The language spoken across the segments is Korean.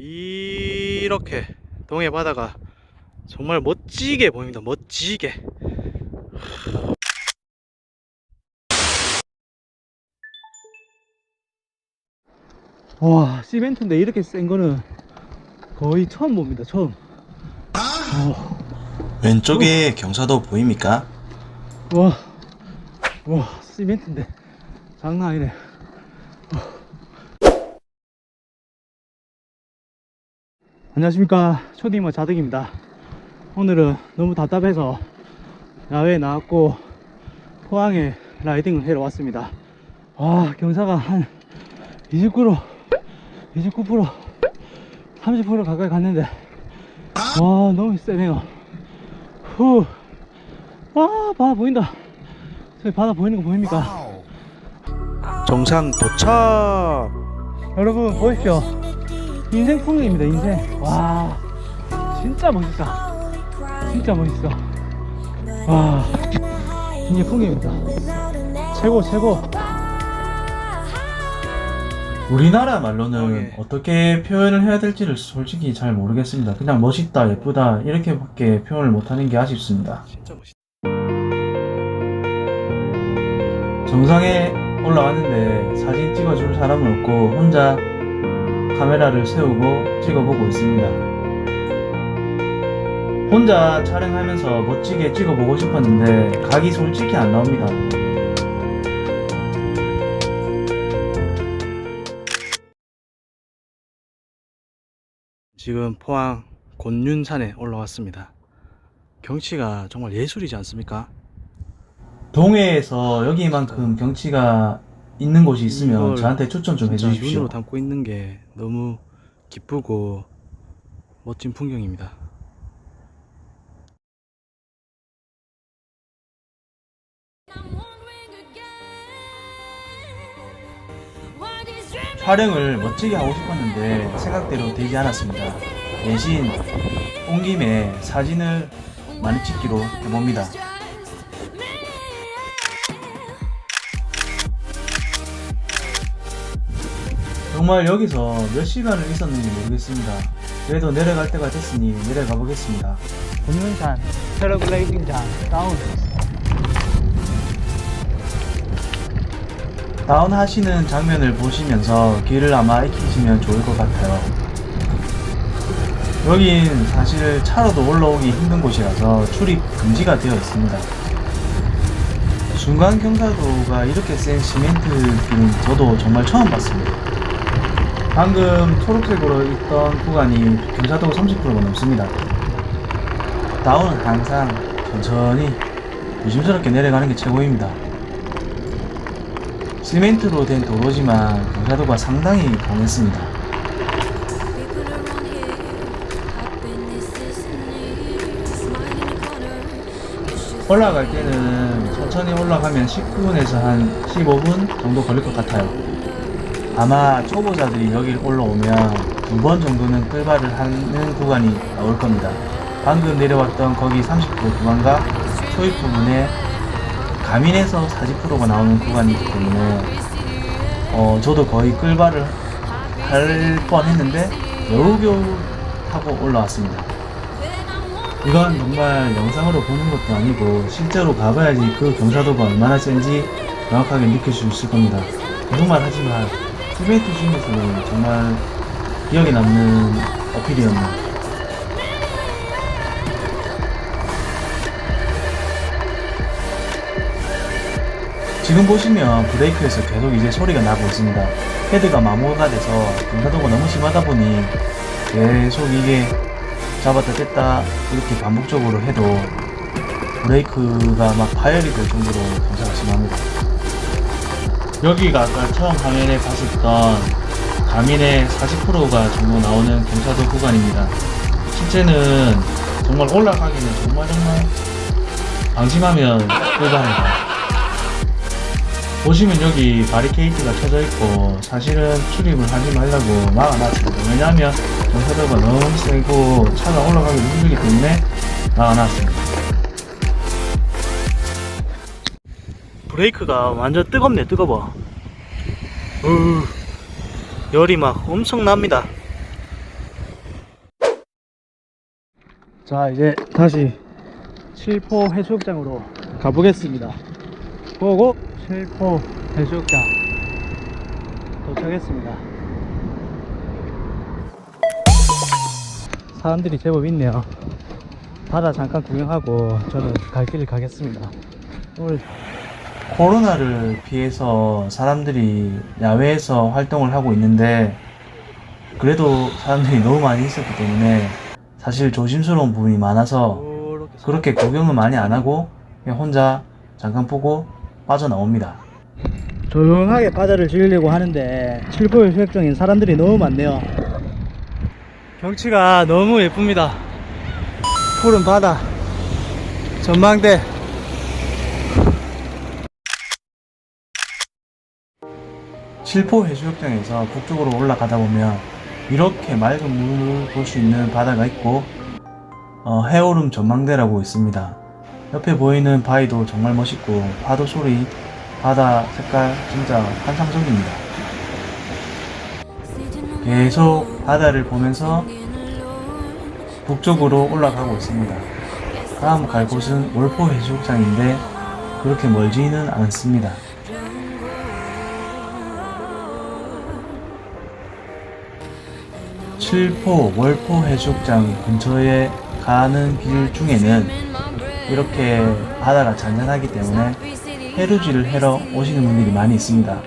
이렇게 동해 바다가 정말 멋지게 보입니다. 멋지게. 와, 시멘트인데 이렇게 센 거는 거의 처음 봅니다. 처음. 어, 왼쪽에 경사도 보입니까? 와, 와, 시멘트인데 장난 아니네. 안녕하십니까. 초딩머 자득입니다. 오늘은 너무 답답해서 야외에 나왔고 포항에 라이딩을 하러 왔습니다. 와, 경사가 한 29%, 29%, 30% 가까이 갔는데 와, 너무 세네요. 후. 와, 바다 보인다. 저기 바다 보이는 거 보입니까? 정상 도착! 여러분, 보십시오. 인생 풍경입니다, 인생. 와, 진짜 멋있다. 진짜 멋있어. 와, 인생 풍경입니다. 최고, 최고. 우리나라 말로는 예. 어떻게 표현을 해야 될지를 솔직히 잘 모르겠습니다. 그냥 멋있다, 예쁘다 이렇게밖에 표현을 못하는 게 아쉽습니다. 정상에 올라왔는데 사진 찍어줄 사람은 없고 혼자 카메라를 세우고 찍어보고 있습니다. 혼자 촬영하면서 멋지게 찍어보고 싶었는데 각이 솔직히 안 나옵니다. 지금 포항 곤윤산에 올라왔습니다. 경치가 정말 예술이지 않습니까? 동해에서 여기만큼 경치가 있는 곳이 있으면 이걸 저한테 추천 좀 진짜 해주십시오. 눈으로 담고 있는 게 너무 기쁘고 멋진 풍경입니다. 촬영을 멋지게 하고 싶었는데 생각대로 되지 않았습니다. 대신 온 김에 사진을 많이 찍기로 해봅니다. 정말 여기서 몇 시간을 있었는지 모르겠습니다. 그래도 내려갈 때가 됐으니 내려가 보겠습니다. 곤윤산 패러글라이딩장 다운. 다운하시는 장면을 보시면서 길을 아마 익히시면 좋을 것 같아요. 여긴 사실 차로도 올라오기 힘든 곳이라서 출입 금지가 되어 있습니다. 중간 경사도가 이렇게 센 시멘트 길은 저도 정말 처음 봤습니다. 방금 초록색으로 있던 구간이 경사도가 30%가 넘습니다. 다운은 항상 천천히 조심스럽게 내려가는 게 최고입니다. 시멘트로 된 도로지만 경사도가 상당히 강했습니다. 올라갈 때는 천천히 올라가면 10분에서 한 15분 정도 걸릴 것 같아요. 아마 초보자들이 여길 올라오면 두 번 정도는 끌발을 하는 구간이 나올 겁니다. 방금 내려왔던 거기 30% 구간과 초입 부분에 가민에서 40%가 나오는 구간이기 때문에 어, 저도 거의 끌발을 할 뻔했는데 겨우겨우 타고 올라왔습니다. 이건 정말 영상으로 보는 것도 아니고 실제로 가봐야지 그 경사도가 얼마나 센지 정확하게 느낄 수 있을 겁니다. 거짓말 하지만 이벤트 중에서는 정말 기억에 남는 어필이었네요. 지금 보시면 브레이크에서 계속 이제 소리가 나고 있습니다. 헤드가 마모가 돼서 경사도가 너무 심하다 보니 계속 이게 잡았다 뗐다 이렇게 반복적으로 해도 브레이크가 막 파열이 될 정도로 경사가 심합니다. 여기가 아까 처음 화면에 봤었던 가민의 40%가 정도 나오는 경사도 구간입니다. 실제는 정말 올라가기는 정말 정말 방심하면 불가합니다. 보시면 여기 바리케이트가 쳐져 있고 사실은 출입을 하지 말라고 막아놨습니다. 왜냐하면 경사도가 너무 세고 차가 올라가기 힘들기 때문에 막아놨습니다. 브레이크가 완전 뜨겁네 뜨거워. 우 열이 막 엄청 납니다. 자 이제 다시 칠포 해수욕장으로 가보겠습니다. 고고 칠포 해수욕장 도착했습니다. 사람들이 제법 있네요. 바다 잠깐 구경하고 저는 갈 길을 가겠습니다. 오늘 코로나를 피해서 사람들이 야외에서 활동을 하고 있는데 그래도 사람들이 너무 많이 있었기 때문에 사실 조심스러운 부분이 많아서 그렇게 구경은 많이 안 하고 그냥 혼자 잠깐 보고 빠져나옵니다. 조용하게 바다를 즐기려고 하는데 칠포 해수욕장엔 사람들이 너무 많네요. 경치가 너무 예쁩니다. 푸른 바다 전망대 칠포 해수욕장에서 북쪽으로 올라가다 보면 이렇게 맑은 물을 볼 수 있는 바다가 있고 어, 해오름 전망대라고 있습니다. 옆에 보이는 바위도 정말 멋있고 파도 소리, 바다 색깔 진짜 환상적입니다. 계속 바다를 보면서 북쪽으로 올라가고 있습니다. 다음 갈 곳은 월포 해수욕장인데 그렇게 멀지는 않습니다. 칠포 월포 해수욕장 근처에 가는 길 중에는 이렇게 바다가 잔잔하기 때문에 해루질을 해러 오시는 분들이 많이 있습니다.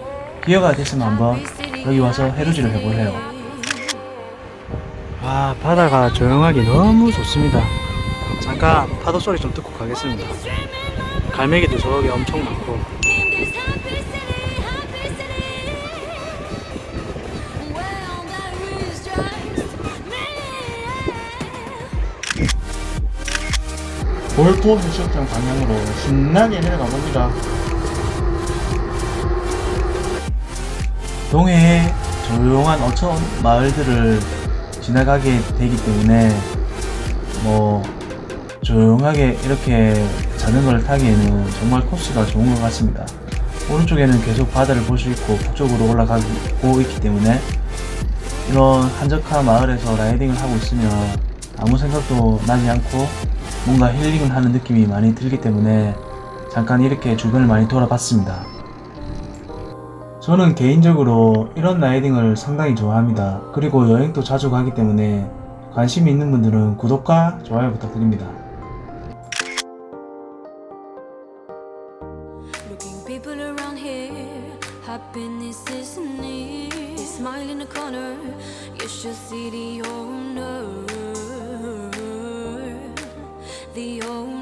기회가 됐으면 한번 여기 와서 해루질을 해보세요. 와 바다가 조용하기 너무 좋습니다 잠깐 파도 소리 좀 듣고 가겠습니다 갈매기도 저기 엄청 많고 월포 해수욕장 방향으로 신나게 내려가 봅니다. 동해의 조용한 어촌 마을들을 지나가게 되기 때문에 뭐 조용하게 이렇게 자전거를 타기에는 정말 코스가 좋은 것 같습니다. 오른쪽에는 계속 바다를 볼 수 있고 북쪽으로 올라가고 있기 때문에 이런 한적한 마을에서 라이딩을 하고 있으면 아무 생각도 나지 않고 뭔가 힐링을 하는 느낌이 많이 들기 때문에 잠깐 이렇게 주변을 많이 돌아봤습니다. 저는 개인적으로 이런 라이딩을 상당히 좋아합니다. 그리고 여행도 자주 가기 때문에 관심이 있는 분들은 구독과 좋아요 부탁드립니다. the only